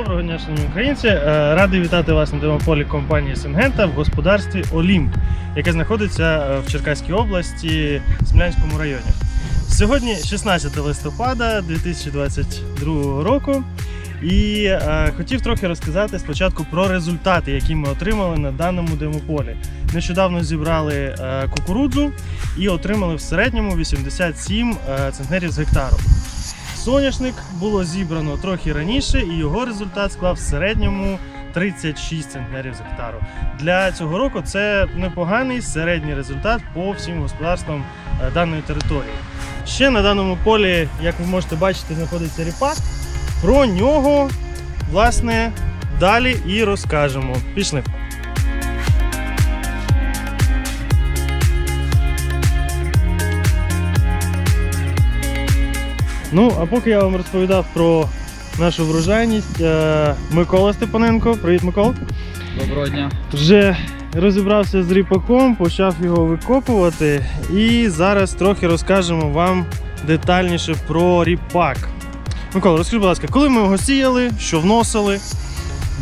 Доброго дня, шановні українці. Е, Радий вітати вас на демополі компанії Сингента в господарстві Олімп, яке знаходиться е, в Черкаській області, Смілянському районі. Сьогодні 16 листопада 2022 року. І е, хотів трохи розказати спочатку про результати, які ми отримали на даному демополі. Нещодавно зібрали е, кукурудзу і отримали в середньому 87 е, центнерів з гектару. Соняшник було зібрано трохи раніше, і його результат склав в середньому 36 центнерів з гектару. Для цього року це непоганий середній результат по всім господарствам е, даної території. Ще на даному полі, як ви можете бачити, знаходиться ріпак. Про нього, власне, далі і розкажемо. Пішли. Ну, а поки я вам розповідав про нашу врожайність, е, Микола Степаненко. Привіт, Микола. Доброго дня. Вже розібрався з ріпаком, почав його викопувати. І зараз трохи розкажемо вам детальніше про ріпак. Микола, розкажи, будь ласка, коли ми його сіяли, що вносили?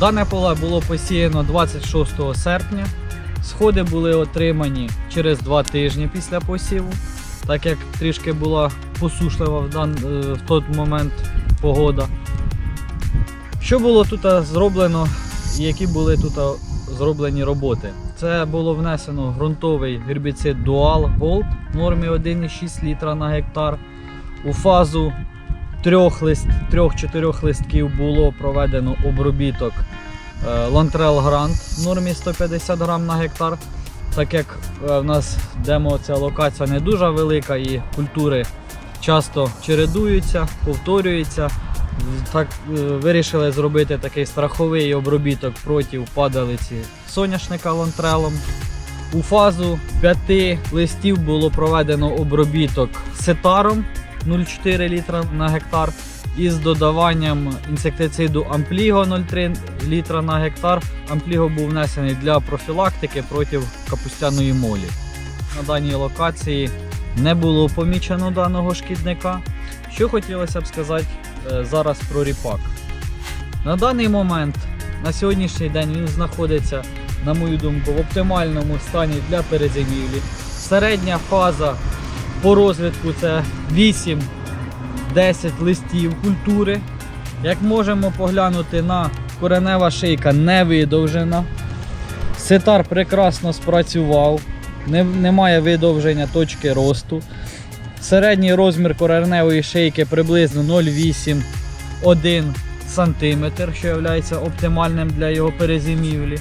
Дане поле було посіяно 26 серпня. Сходи були отримані через два тижні після посіву, так як трішки була посушлива в, дан, е, в той момент погода. Що було тут е, зроблено які були тут е, зроблені роботи? Це було внесено ґрунтовий гербіцид Dual Gold в нормі 1,6 літра на гектар. У фазу трьох-чотирьох листків було проведено обробіток Лантрел Грант в нормі 150 грам на гектар. Так як в нас демо ця локація не дуже велика і культури часто чередуються, повторюються. Так е, вирішили зробити такий страховий обробіток проти падалиці соняшника лантрелом. У фазу п'яти листів було проведено обробіток сетаром 0,4 літра на гектар із додаванням інсектициду Ампліго 0,3 літра на гектар. Ампліго був внесений для профілактики проти капустяної молі. На даній локації не було помічено даного шкідника. Що хотілося б сказати е, зараз про ріпак. На даний момент, на сьогоднішній день, він знаходиться, на мою думку, в оптимальному стані для перезимівлі. Середня фаза по розвитку це 8-10 листів культури. Як можемо поглянути на коренева шийка не видовжена. Сетар прекрасно спрацював, немає видовження точки росту. Середній розмір кореневої шийки приблизно 0,8-1 см, що є оптимальним для його перезимівлі.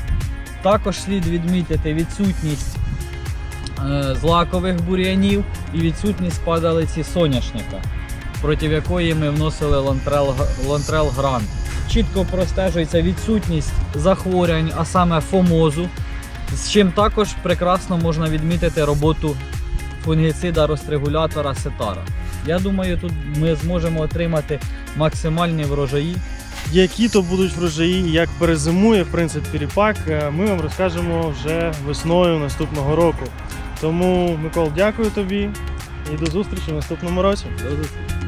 Також слід відмітити відсутність е, злакових бур'янів і відсутність падалиці соняшника, проти якої ми вносили лантрел, лантрел грант. Чітко простежується відсутність захворювань, а саме фомозу, з чим також прекрасно можна відмітити роботу фунгіцида розрегулятора сетара. Я думаю, тут ми зможемо отримати максимальні врожаї. Які то будуть врожаї, як перезимує в принципі ріпак, е, ми вам розкажемо вже весною наступного року. Тому, Микол, дякую тобі і до зустрічі в наступному році. До зустрічі.